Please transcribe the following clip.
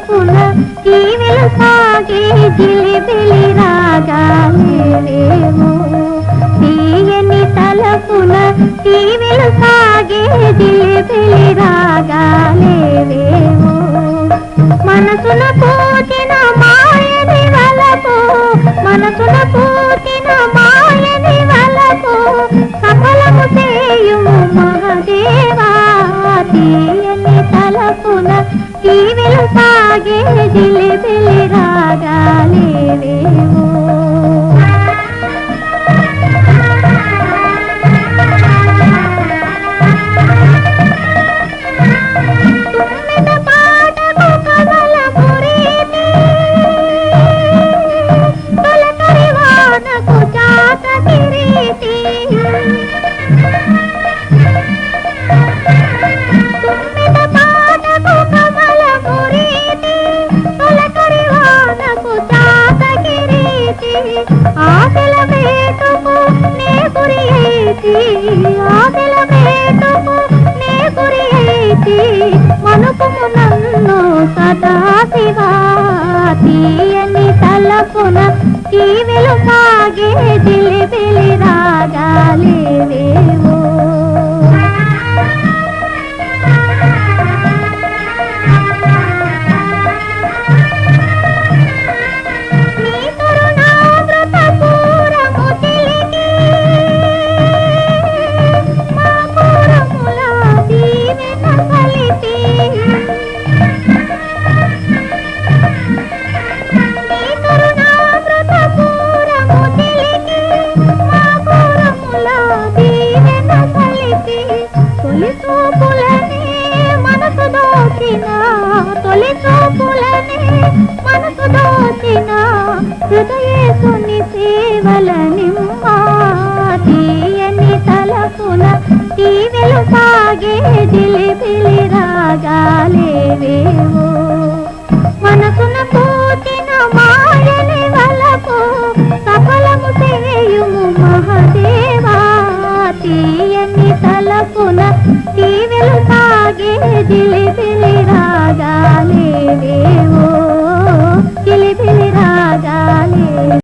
పలుకుల కీవెలు సాగే జిలిబిలి రాగాలేమో తీయని తలపున కీవెలు సాగే జిలిబిలి రాగాలేమో మనసున పూచిన మాయని వలపు మనసున పూచిన మాయని వలపు సఫలము చేయు మహా దిలి జిలిబిలి రాగాలేవేమో ఆశల వేటుకు నే గురి అయితి, ఆశల వేటుకు నే గురి మనుకుము నన్ను సదా శివా తీయని తలపున తీవెలు సాగే జిలిబిలి తొలి చూపులని మనసు దోచిన తొలి చూపులని మనసు దోచిన హృదయేశుని సేవల తలపున తీవెలు సాగే రాగాలేవేవో మనసున పోతిన మాయని వలపు సఫలము చేయుము మహదేవా తీయని తలపున